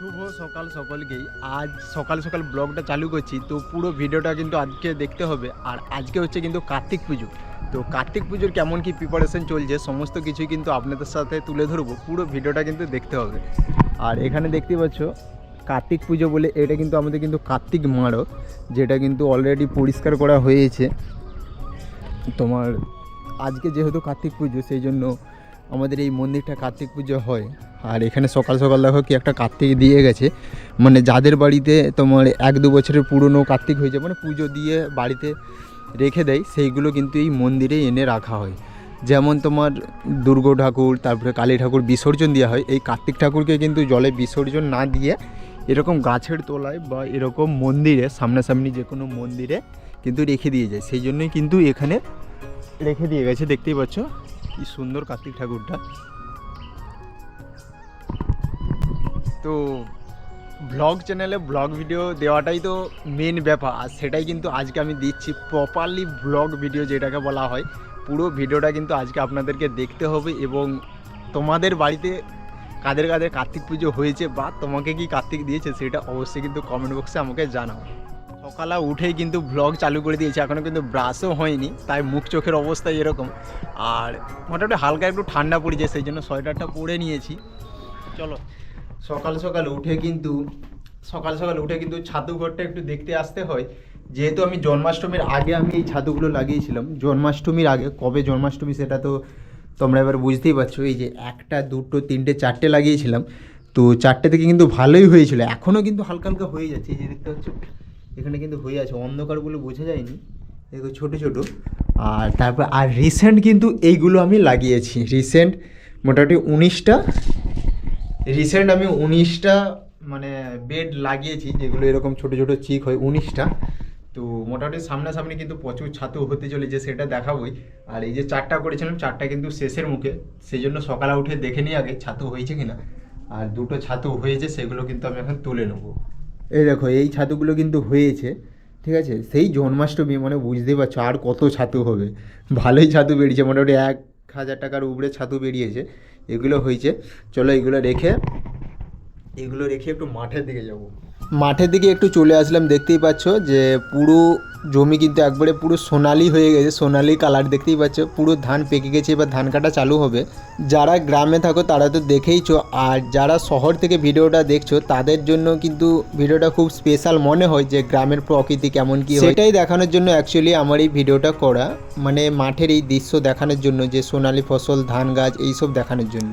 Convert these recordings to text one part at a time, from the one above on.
শুভ সকাল সকলকেই। আজ সকাল সকাল ব্লগটা চালু করছি, তো পুরো ভিডিওটা কিন্তু আজকে দেখতে হবে। আর আজকে হচ্ছে কিন্তু কার্তিক পুজো। তো কার্তিক পুজোর কেমন কি প্রিপারেশন চলছে, সমস্ত কিছুই কিন্তু আপনাদের সাথে তুলে ধরবো। পুরো ভিডিওটা কিন্তু দেখতে হবে। আর এখানে দেখতে পাচ্ছ, কার্তিক পুজো বলে এটা কিন্তু আমাদের কিন্তু কার্তিক মাড়ো যেটা কিন্তু অলরেডি পরিষ্কার করা হয়েছে। তোমার আজকে যেহেতু কার্তিক পুজো, সেই জন্য আমাদের এই মন্দিরটা কার্তিক পুজো হয়। আর এখানে সকাল সকাল দেখো কি একটা কার্তিক দিয়ে গেছে। মানে যাদের বাড়িতে তোমার এক দু বছরের পুরনো কার্তিক হয়েছে মানে পুজো দিয়ে বাড়িতে রেখে দেয়, সেইগুলো কিন্তু এই মন্দিরে এনে রাখা হয়। যেমন তোমার দুর্গা ঠাকুর, তারপরে কালী ঠাকুর বিসর্জন দেওয়া হয়। এই কার্তিক ঠাকুরকে কিন্তু জলে বিসর্জন না দিয়ে এরকম গাছের তলায় বা এরকম মন্দিরে, সামনাসামনি যে কোনো মন্দিরে কিন্তু রেখে দিয়ে যায়। সেই জন্যই কিন্তু এখানে রেখে দিয়ে গেছে, দেখতেই পাচ্ছ? কি সুন্দর কার্তিক ঠাকুরটা। তো ব্লগ চ্যানেলে ব্লগ ভিডিও দেওয়াটাই তো মেন ব্যাপার। আর সেটাই কিন্তু আজকে আমি দিচ্ছি প্রপারলি ব্লগ ভিডিও যেটাকে বলা হয়। পুরো ভিডিওটা কিন্তু আজকে আপনাদেরকে দেখতে হবে এবং তোমাদের বাড়িতে কাদের কাদের কার্তিক পুজো হয়েছে বা তোমাকে কি কার্তিক দিয়েছে সেটা অবশ্যই কিন্তু কমেন্ট বক্সে আমাকে জানাও। সকালে উঠেই কিন্তু ব্লগ চালু করে দিয়েছে এখনও কিন্তু ব্রাশও হয়নি, তাই মুখ চোখের অবস্থা এরকম। আর মোটামুটি হালকা একটু ঠান্ডা পড়েছে, সেই জন্য সোয়েটারটা পরে নিয়েছি। চলো। সকাল সকাল উঠে কিন্তু, সকাল সকাল উঠে কিন্তু ছাতু ঘরটা একটু দেখতে আসতে হয়। যেহেতু আমি জন্মাষ্টমীর আগে আমি এই ছাতুগুলো লাগিয়েছিলাম। জন্মাষ্টমীর আগে, কবে জন্মাষ্টমী সেটা তো তোমরা এবার বুঝতেই পারছ। এই যে একটা, দুটো, তিনটে, চারটে লাগিয়েছিলাম। তো চারটে থেকে কিন্তু ভালোই হয়েছিল। এখনও কিন্তু হালকা হালকা হয়ে যাচ্ছে। এই যে দেখতে পাচ্ছ, এখানে কিন্তু হয়ে আছে। অন্ধকার বলে বোঝা যায়নি। দেখো ছোটো ছোটো। আর তারপর, আর রিসেন্ট কিন্তু এইগুলো আমি লাগিয়েছি। রিসেন্ট মোটামুটি উনিশটা রিসেন্ট আমি উনিশটা মানে বেড লাগিয়েছি, যেগুলো এরকম ছোটো ছোটো চিক হয়, উনিশটা। তো মোটামুটি সামনাসামনি কিন্তু প্রচুর ছাতু হতে চলেছে, সেটা দেখাবোই। আর এই যে চারটা করেছিলাম, চারটা কিন্তু শেষের মুখে। সেই জন্য সকালে উঠে দেখে নিই আগে, ছাতু হয়েছে কিনা। আর দুটো ছাতু হয়েছে, সেগুলো কিন্তু আমি এখন তুলে নেব। এই দেখো, এই ছাতুগুলো কিন্তু হয়েছে, ঠিক আছে? সেই জন্মাষ্টমী মানে বুঝতেই পারছ, আর কত ছাতু হবে। ভালোই ছাতু বেরিয়েছে, মোটামুটি এক হাজার টাকার উপরে ছাতু বেরিয়েছে। এগুলো হয়েছে। চলো এগুলো রেখে এগুলো রেখে একটু মাঠের দিকে যাব। মাঠের দিকে একটু চলে আসলাম, দেখতেই পাচ্ছ যে পুরো জমি কিন্তু একবারে পুরো সোনালি হয়ে গেছে, সোনালি কালার দেখতেই পাচ্ছ। পুরো ধান পেকে গেছে, এবার ধান কাটা চালু হবে। যারা গ্রামে থাকো তারা তো দেখেইছো আর যারা শহর থেকে ভিডিওটা দেখছ তাদের জন্য কিন্তু ভিডিওটা খুব স্পেশাল মনে হয় যে গ্রামের প্রকৃতি কেমন কি সেটাই দেখানোর জন্য অ্যাকচুয়ালি আমার এই ভিডিওটা করা মানে মাঠের এই দৃশ্য দেখানোর জন্য যে সোনালি ফসল, ধান গাছ, এইসব দেখানোর জন্য।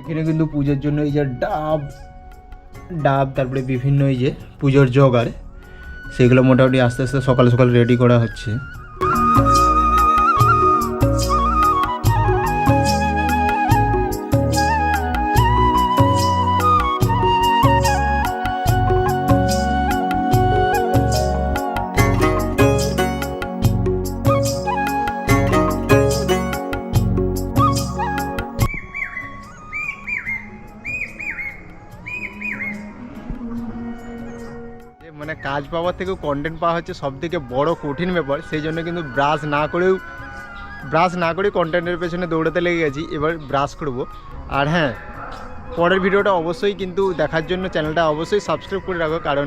এখানে কিন্তু পুজোর জন্য এই যে ডাব ডাব, তারপরে বিভিন্ন এই যে পুজোর জোগাড়, সেগুলো মোটামুটি আস্তে আস্তে সকাল সকাল রেডি করা হচ্ছে। মানে কাজ পাওয়ার থেকেও কন্টেন্ট পাওয়া হচ্ছে সব থেকে বড় কঠিন ব্যাপার। সেই জন্য কিন্তু ব্রাশ না করেও ব্রাশ না করে কন্টেন্টের পেছনে দৌড়াতে লেগে গেছি। এবার ব্রাশ করব। আর হ্যাঁ পরের ভিডিওটা অবশ্যই কিন্তু দেখার জন্য চ্যানেলটা অবশ্যই সাবস্ক্রাইব করে রাখো। কারণ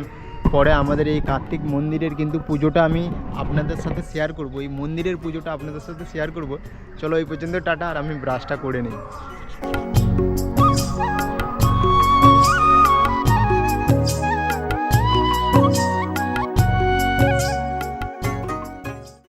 পরে আমাদের এই কার্তিক মন্দিরের কিন্তু পুজোটা আমি আপনাদের সাথে শেয়ার করব। এই মন্দিরের পুজোটা আপনাদের সাথে শেয়ার করব। চলো এই পর্যন্ত টাটা, আর আমি ব্রাশটা করে নিই।